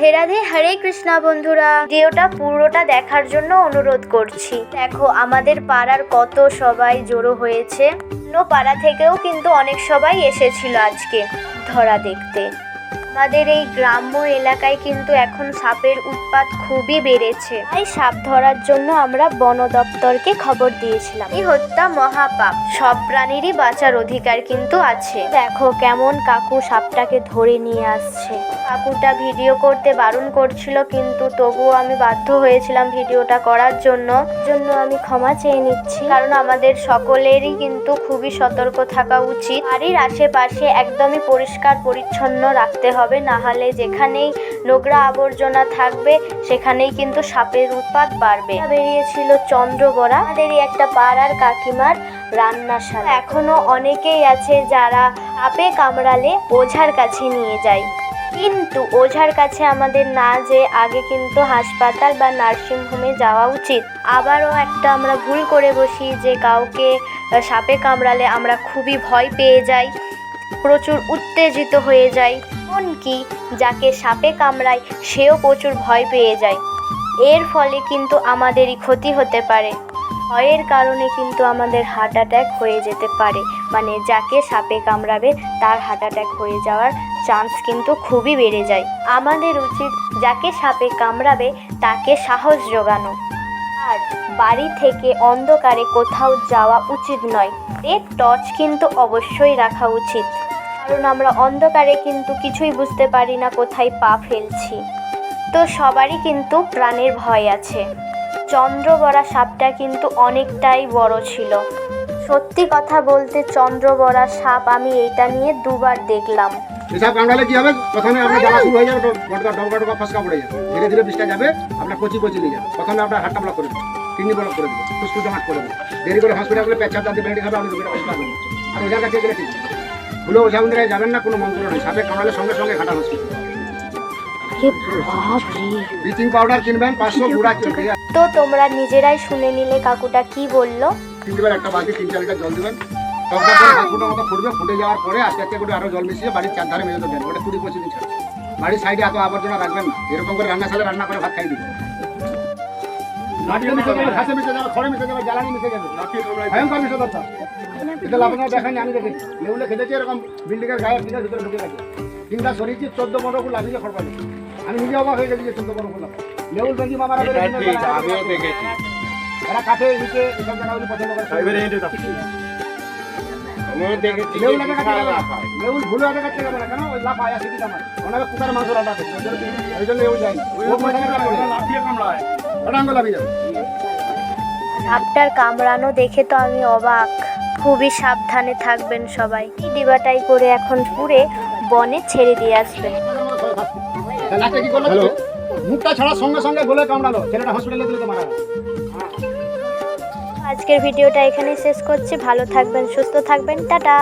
রাধে রাধে, হরে কৃষ্ণা বন্ধুরা। ভিডিওটা পুরোটা দেখার জন্য অনুরোধ করছি। দেখো, আমাদের পাড়ার কত সবাই জড়ো হয়েছে। অন্য পাড়া থেকেও কিন্তু অনেক সবাই এসেছিল আজকে ধরা দেখতে। আমাদের এই গ্রাম্য এলাকায় কিন্তু এখন সাপের উৎপাত খুবই বেড়েছে। তাই সাপ ধরার জন্য আমরা বন দপ্তরকে খবর দিয়েছিলাম। এই হত্যা মহাপাপ। সব প্রাণীরই বাঁচার অধিকার কিন্তু আছে। দেখো কেমন কাকু সাপটাকে ধরে নিয়ে আসছে। কাকুটা ভিডিও করতে বারণ করছিল, কিন্তু তবুও আমি বাধ্য হয়েছিলাম ভিডিওটা করার জন্য। জন্য আমি ক্ষমা চেয়ে নিচ্ছি। কারণ আমাদের সকলেরই কিন্তু খুবই সতর্ক থাকা উচিত। বাড়ির আশেপাশে একদমই পরিষ্কার পরিচ্ছন্ন রাখতে হবে। না হলে যেখানেই নোংরা আবর্জনা থাকবে, সেখানেই কিন্তু সাপের উৎপাত বাড়বে। বেরিয়েছিল চন্দ্রবরা আমাদেরই একটা পাড়ার কাকিমার রান্নাশালা এখনও অনেকেই আছে যারা সাপে কামড়ালে ওঝার কাছে নিয়ে যায়। কিন্তু ওঝার কাছে আমাদের না যে আগে কিন্তু হাসপাতাল বা নার্সিংহোমে যাওয়া উচিত। আবারও একটা আমরা ভুল করে বসি যে কাউকে সাপে কামড়ালে আমরা খুবই ভয় পেয়ে যাই, প্রচুর উত্তেজিত হয়ে যাই। এমনকি যাকে সাপে কামড়ায়, সেও প্রচুর ভয় পেয়ে যায়। এর ফলে কিন্তু আমাদেরই ক্ষতি হতে পারে। ভয়ের কারণে কিন্তু আমাদের হার্ট অ্যাটাক হয়ে যেতে পারে। মানে যাকে সাপে কামড়াবে, তার হার্ট অ্যাটাক হয়ে যাওয়ার চান্স কিন্তু খুবই বেড়ে যায়। আমাদের উচিত যাকে সাপে কামড়াবে, তাকে সাহস জোগানো। আর বাড়ি থেকে অন্ধকারে কোথাও যাওয়া উচিত নয়। এর টর্চ কিন্তু অবশ্যই রাখা উচিত। কারণ আমরা অন্ধকারে কিন্তু কিছুই বুঝতে পারি না কোথায় পা ফেলছি। তো সবারই কিন্তু প্রাণের ভয় আছে। চন্দ্রবরা সাপটা কিন্তু অনেকটাই বড় ছিল। সত্যি কথা বলতে চন্দ্রবরা সাপ আমি এইটা নিয়ে দুবার দেখলাম। হাতটা ব্লক করে দেরি করে হসপিটাল আর ওঝার কাছে গেলে ঠিক আছে। ভুলে ওঝা যাবেন না কোনো মন্ত্র নেই। সাপে কামড়ালে সঙ্গে সঙ্গে ঘাটা হসপিটাল ব্লিচিং পাউডার কিনবেন পাঁচশো গুঁড়া কিনবেন। তো তোমরা নিজেরাই শুনে নিলে কাকুটা কি বলল? তিন দেবেন একটা বালতি তিন চার লিটার জল দেবেন। হাত ফুটো মতো ফুটবে ফুটে যাওয়ার পরে আস্তে আস্তে করে জল মিশিয়ে বাড়ির চারধারে মেজে দেবেন। ওটা কুড়ি পঁচিশ দিন বাড়ির সাইডে এত আবর্জনা রাখবেন না। এরকম করে রান্না সালে রান্না করে ভাত খাই দিবেন। মাটিতে মিশে যাবে ঘাসে মিশে যাবে খড়ে মিশে যাবে জ্বালানি মিশে যাবে ভয়ঙ্কর দরকার এটা আপনারা দেখেন আমি দেখেছি। লেউলে খেতেছি এরকম বিল্ডিংয়ের গায়ের দিকে ভিতরে ঢুকে গেছে। তিনটা সরিয়েছি চোদ্দ পনেরো ফুল লাগিয়ে খড় আমি নিজে অবাক হয়ে গেছি যে চোদ্দ পনেরো ফুল লেবুল বেঞ্জি মামারা আমিও দেখেছি। এরা কাঠে নিচে এসব জায়গাগুলি পছন্দ করে। ভুলে কেন ওই লাফ আয়া আমার ওনাকে কুকার মাংস রান্না করছে ওই জন্য যায় ও মাথা ওটা আঙ্গুল যাবে সাপটার কামড়ানো দেখে তো আমি অবাক খুবই সাবধানে থাকবেন সবাই ডিবাটাই করে এখন পুরে বনে ছেড়ে দিয়ে আসবেন মুখটা ছাড়ার সঙ্গে সঙ্গে গলে কামড়ালো ছেলেটা হসপিটালে দিলে তো মারা। আজকের ভিডিওটা এখানেই শেষ করছি। ভালো থাকবেন সুস্থ থাকবেন। টাটা!